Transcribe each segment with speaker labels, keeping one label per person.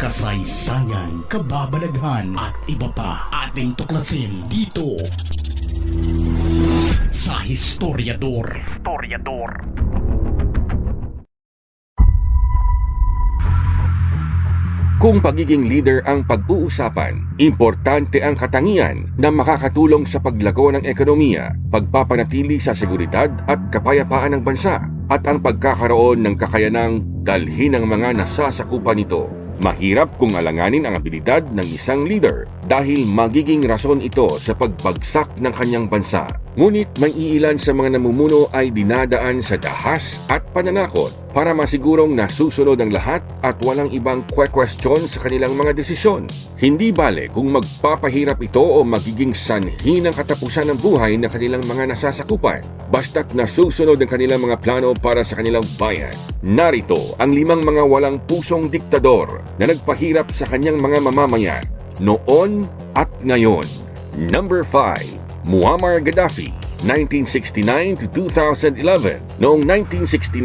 Speaker 1: kasaysayan, kababalaghan at iba pa ating tuklasin dito sa Historiador. Historiador.
Speaker 2: Kung pagiging leader ang pag-uusapan, importante ang katangian na makakatulong sa paglago ng ekonomiya, pagpapanatili sa seguridad at kapayapaan ng bansa, at ang pagkakaroon ng kakayanang dalhin ng mga nasasakupan nito. Mahirap kung alanganin ang abilidad ng isang leader dahil magiging rason ito sa pagbagsak ng kanyang bansa. Ngunit may iilan sa mga namumuno ay dinadaan sa dahas at pananakot para masigurong nasusunod ang lahat at walang ibang kwe-question sa kanilang mga desisyon. Hindi bale kung magpapahirap ito o magiging sanhi ng katapusan ng buhay ng kanilang mga nasasakupan, basta't nasusunod ang kanilang mga plano para sa kanilang bayan. Narito ang limang mga walang pusong diktador na nagpahirap sa kanyang mga mamamayan noon at ngayon. Number 5. Muammar Gaddafi 1969 to 2011 Noong 1969,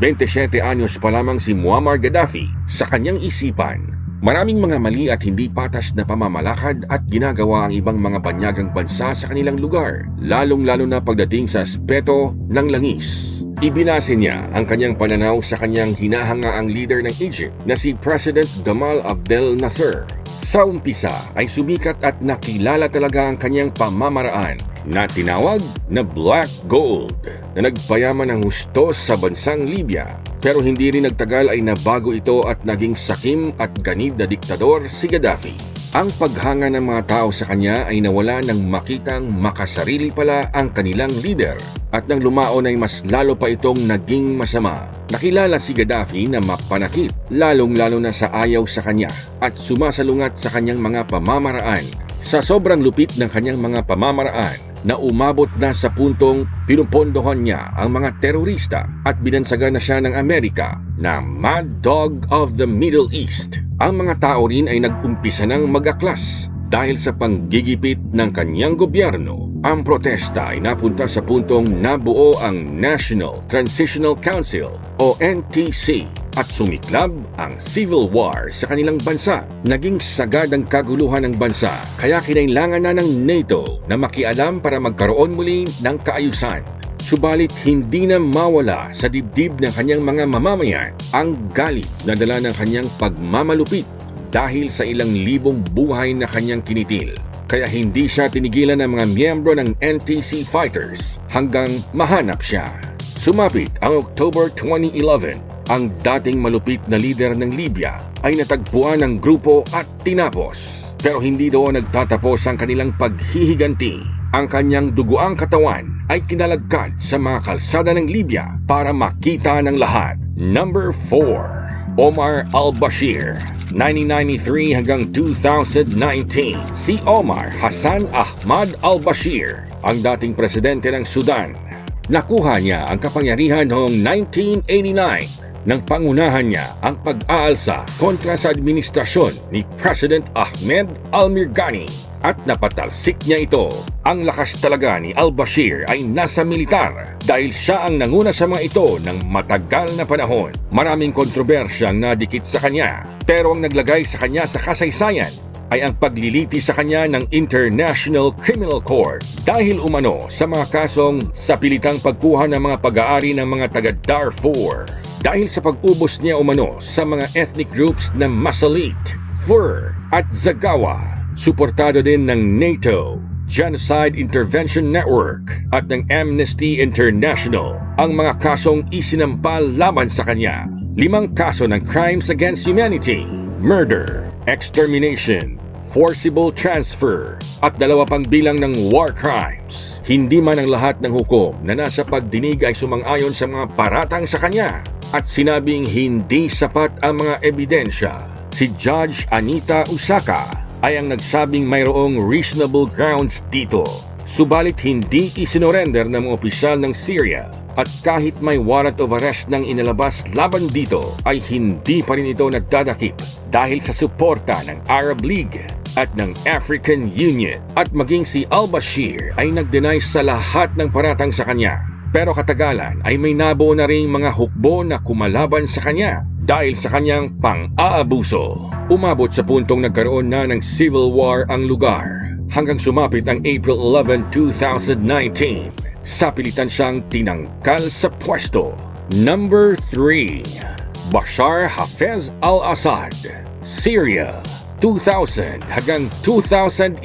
Speaker 2: 27 anyos pa lamang si Muammar Gaddafi sa kanyang isipan Maraming mga mali at hindi patas na pamamalakad at ginagawa ang ibang mga banyagang bansa sa kanilang lugar, lalong-lalo na pagdating sa aspeto ng langis. Ibinase niya ang kanyang pananaw sa kanyang hinahangaang leader ng Egypt na si President Gamal Abdel Nasser. Sa umpisa ay sumikat at nakilala talaga ang kanyang pamamaraan na tinawag na Black Gold na nagpayaman ng husto sa bansang Libya. Pero hindi rin nagtagal ay nabago ito at naging sakim at ganid na diktador si Gaddafi. Ang paghanga ng mga tao sa kanya ay nawala nang makitang makasarili pala ang kanilang leader at nang lumaon ay mas lalo pa itong naging masama. Nakilala si Gaddafi na mapanakit lalong-lalo na sa ayaw sa kanya at sumasalungat sa kanyang mga pamamaraan. Sa sobrang lupit ng kanyang mga pamamaraan, na umabot na sa puntong pinupondohan niya ang mga terorista at binansagan na siya ng Amerika na Mad Dog of the Middle East. Ang mga tao rin ay nag-umpisa ng mag-aklas dahil sa panggigipit ng kanyang gobyerno. Ang protesta ay napunta sa puntong nabuo ang National Transitional Council o NTC at sumiklab ang civil war sa kanilang bansa. Naging sagad ang kaguluhan ng bansa kaya kinailangan na ng NATO na makialam para magkaroon muli ng kaayusan. Subalit hindi na mawala sa dibdib ng kanyang mga mamamayan ang galit na dala ng kanyang pagmamalupit dahil sa ilang libong buhay na kanyang kinitil. Kaya hindi siya tinigilan ng mga miyembro ng NTC Fighters hanggang mahanap siya. Sumapit ang October 2011 ang dating malupit na lider ng Libya ay natagpuan ng grupo at tinapos. Pero hindi doon nagtatapos ang kanilang paghihiganti. Ang kanyang duguang katawan ay kinalagkad sa mga kalsada ng Libya para makita ng lahat. Number 4. Omar al-Bashir 1993 hanggang 2019 Si Omar Hassan Ahmad al-Bashir ang dating presidente ng Sudan Nakuha niya ang kapangyarihan noong 1989 nang pangunahan niya ang pag-aalsa kontra sa administrasyon ni President Ahmed Almirgani at napatalsik niya ito. Ang lakas talaga ni al-Bashir ay nasa militar dahil siya ang nanguna sa mga ito ng matagal na panahon. Maraming kontrobersya ang nadikit sa kanya pero ang naglagay sa kanya sa kasaysayan ay ang pagliliti sa kanya ng International Criminal Court dahil umano sa mga kasong sa pilitang pagkuha ng mga pag-aari ng mga taga Darfur. Dahil sa pag-ubos niya umano sa mga ethnic groups na Masalit, Fur at Zagawa, suportado din ng NATO, Genocide Intervention Network at ng Amnesty International ang mga kasong isinampal laban sa kanya. Limang kaso ng crimes against humanity, murder, extermination, forcible transfer, at dalawa pang bilang ng war crimes. Hindi man ang lahat ng hukom na nasa pagdinig ay sumang-ayon sa mga paratang sa kanya at sinabing hindi sapat ang mga ebidensya. Si Judge Anita Usaka ay ang nagsabing mayroong reasonable grounds dito. Subalit hindi isinorender ng mga opisyal ng Syria at kahit may warrant of arrest ng inalabas laban dito ay hindi pa rin ito nagdadakip dahil sa suporta ng Arab League at ng African Union at maging si al-Bashir ay nag-deny sa lahat ng paratang sa kanya. Pero katagalan ay may nabuo na ring mga hukbo na kumalaban sa kanya dahil sa kanyang pang-aabuso. Umabot sa puntong nagkaroon na ng civil war ang lugar hanggang sumapit ang April 11, 2019. Sa pilitan siyang tinangkal sa pwesto. Number 3. Bashar Hafez al-Assad, Syria, 2000 hanggang 2011.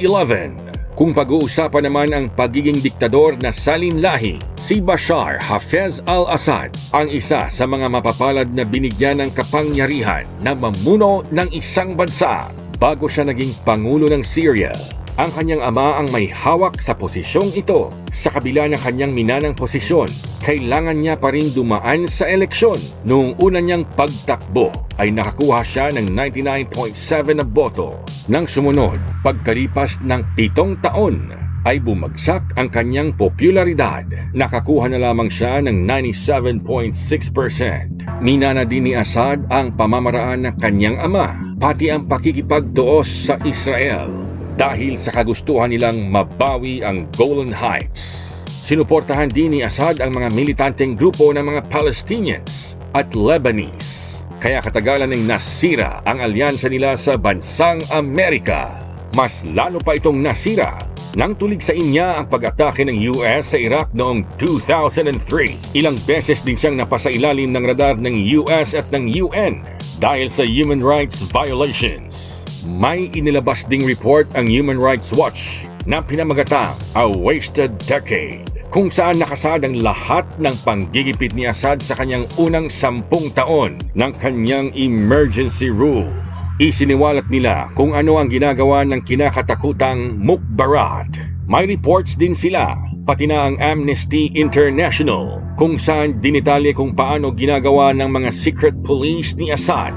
Speaker 2: Kung pag-uusapan naman ang pagiging diktador na salinlahi, si Bashar Hafez al-Assad ang isa sa mga mapapalad na binigyan ng kapangyarihan na mamuno ng isang bansa bago siya naging pangulo ng Syria. Ang kanyang ama ang may hawak sa posisyong ito. Sa kabila ng kanyang minanang posisyon, kailangan niya pa rin dumaan sa eleksyon. Noong una niyang pagtakbo ay nakakuha siya ng 99.7 na boto. Nang sumunod, pagkalipas ng pitong taon, ay bumagsak ang kanyang popularidad. Nakakuha na lamang siya ng 97.6%. Minana din ni Assad ang pamamaraan ng kanyang ama, pati ang pakikipagtuos sa Israel dahil sa kagustuhan nilang mabawi ang Golan Heights. Sinuportahan din ni Assad ang mga militanteng grupo ng mga Palestinians at Lebanese. Kaya katagalan ng nasira ang alyansa nila sa bansang Amerika. Mas lalo pa itong nasira nang tulig sa inya ang pag-atake ng US sa Iraq noong 2003. Ilang beses din siyang napasailalim ng radar ng US at ng UN dahil sa human rights violations. May inilabas ding report ang Human Rights Watch na pinamagatang A Wasted Decade kung saan nakasad ang lahat ng panggigipit ni Assad sa kanyang unang sampung taon ng kanyang emergency rule. Isiniwalat nila kung ano ang ginagawa ng kinakatakutang Mukbarat. May reports din sila, pati na ang Amnesty International, kung saan dinitalye kung paano ginagawa ng mga secret police ni Assad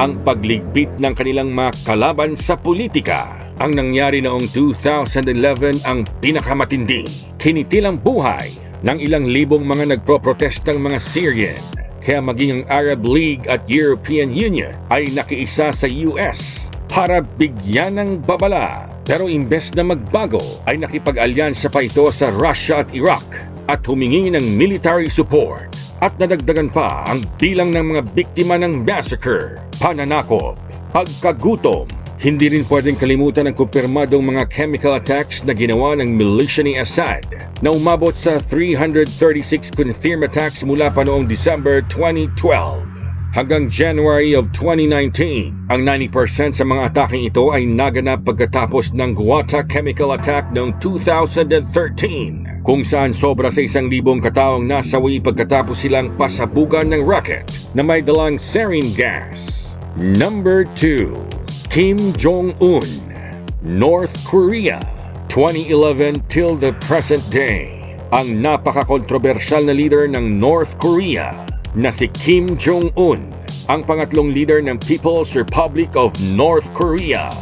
Speaker 2: ang pagligpit ng kanilang mga kalaban sa politika. Ang nangyari noong 2011 ang pinakamatindi. Kinitil ang buhay ng ilang libong mga nagproprotestang mga Syrian. Kaya maging ang Arab League at European Union ay nakiisa sa US para bigyan ng babala. Pero imbes na magbago ay nakipag-alyansa pa ito sa Russia at Iraq at humingi ng military support at nadagdagan pa ang bilang ng mga biktima ng massacre, pananakop, pagkagutom. Hindi rin pwedeng kalimutan ang kumpirmadong mga chemical attacks na ginawa ng militia ni Assad na umabot sa 336 confirmed attacks mula pa noong December 2012 hanggang January of 2019. Ang 90% sa mga ataking ito ay naganap pagkatapos ng Guata chemical attack noong 2013 kung saan sobra sa isang libong kataong nasawi pagkatapos silang pasabugan ng rocket na may dalang sarin gas. Number 2. Kim Jong-un, North Korea, 2011 till the present day. Ang napaka-kontrobersyal na leader ng North Korea na si Kim Jong-un, ang pangatlong leader ng People's Republic of North Korea.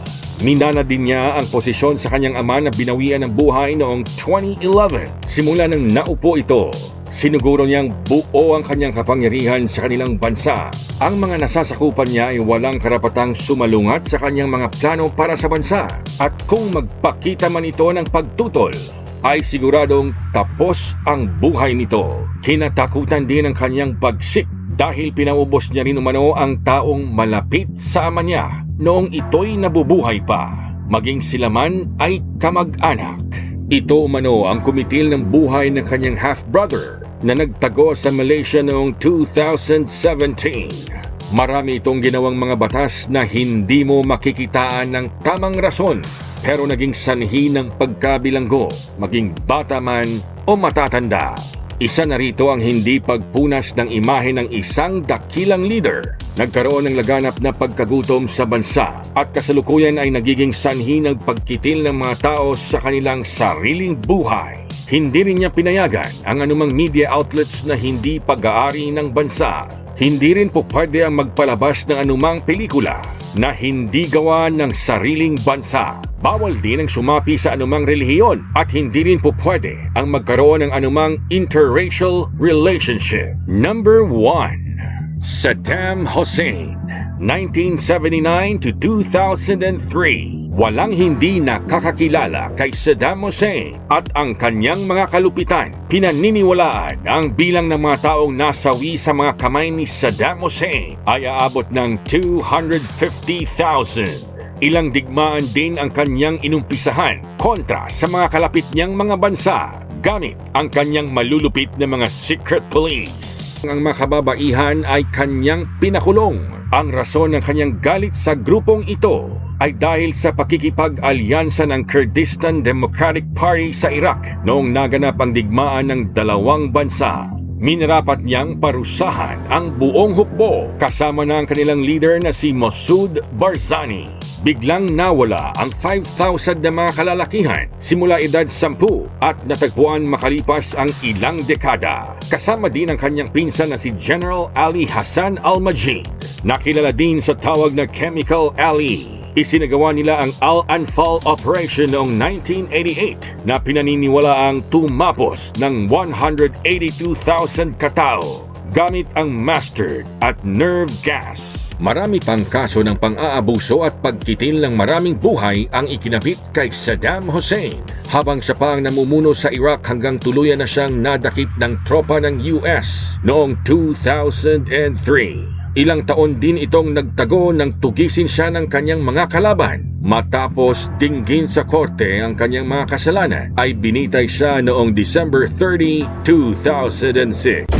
Speaker 2: Minana din niya ang posisyon sa kanyang ama na binawian ng buhay noong 2011. Simula nang naupo ito, sinuguro niyang buo ang kanyang kapangyarihan sa kanilang bansa. Ang mga nasasakupan niya ay walang karapatang sumalungat sa kanyang mga plano para sa bansa. At kung magpakita man ito ng pagtutol, ay siguradong tapos ang buhay nito. Kinatakutan din ang kanyang bagsik dahil pinaubos niya rin umano ang taong malapit sa ama niya noong ito'y nabubuhay pa. Maging sila man ay kamag-anak. Ito umano ang kumitil ng buhay ng kanyang half-brother na nagtago sa Malaysia noong 2017. Marami itong ginawang mga batas na hindi mo makikitaan ng tamang rason pero naging sanhi ng pagkabilanggo, maging bata man o matatanda. Isa na rito ang hindi pagpunas ng imahe ng isang dakilang leader. Nagkaroon ng laganap na pagkagutom sa bansa at kasalukuyan ay nagiging sanhi ng pagkitil ng mga tao sa kanilang sariling buhay. Hindi rin niya pinayagan ang anumang media outlets na hindi pag-aari ng bansa. Hindi rin po pwede ang magpalabas ng anumang pelikula na hindi gawa ng sariling bansa. Bawal din ang sumapi sa anumang relihiyon at hindi rin po pwede ang magkaroon ng anumang interracial relationship. Number 1. Saddam Hussein 1979 to 2003 Walang hindi nakakakilala kay Saddam Hussein at ang kanyang mga kalupitan. Pinaniniwalaan ang bilang ng mga taong nasawi sa mga kamay ni Saddam Hussein ay aabot ng 250,000. Ilang digmaan din ang kanyang inumpisahan kontra sa mga kalapit niyang mga bansa gamit ang kanyang malulupit na mga secret police. Ang mga kababaihan ay kanyang pinakulong. Ang rason ng kanyang galit sa grupong ito ay dahil sa pakikipag-alyansa ng Kurdistan Democratic Party sa Iraq noong naganap ang digmaan ng dalawang bansa. Minarapat niyang parusahan ang buong hukbo kasama na ang kanilang leader na si Masoud Barzani. Biglang nawala ang 5,000 na mga kalalakihan simula edad 10 at natagpuan makalipas ang ilang dekada. Kasama din ang kanyang pinsan na si General Ali Hassan Al-Majid. Nakilala din sa tawag na Chemical Ali. Isinagawa nila ang Al-Anfal Operation noong 1988 na pinaniniwala ang tumapos ng 182,000 katao gamit ang mustard at nerve gas. Marami pang kaso ng pang-aabuso at pagkitil ng maraming buhay ang ikinapit kay Saddam Hussein habang siya pa ang namumuno sa Iraq hanggang tuluyan na siyang nadakip ng tropa ng US noong 2003. Ilang taon din itong nagtago nang tugisin siya ng kanyang mga kalaban. Matapos dinggin sa korte ang kanyang mga kasalanan, ay binitay siya noong December 30, 2006.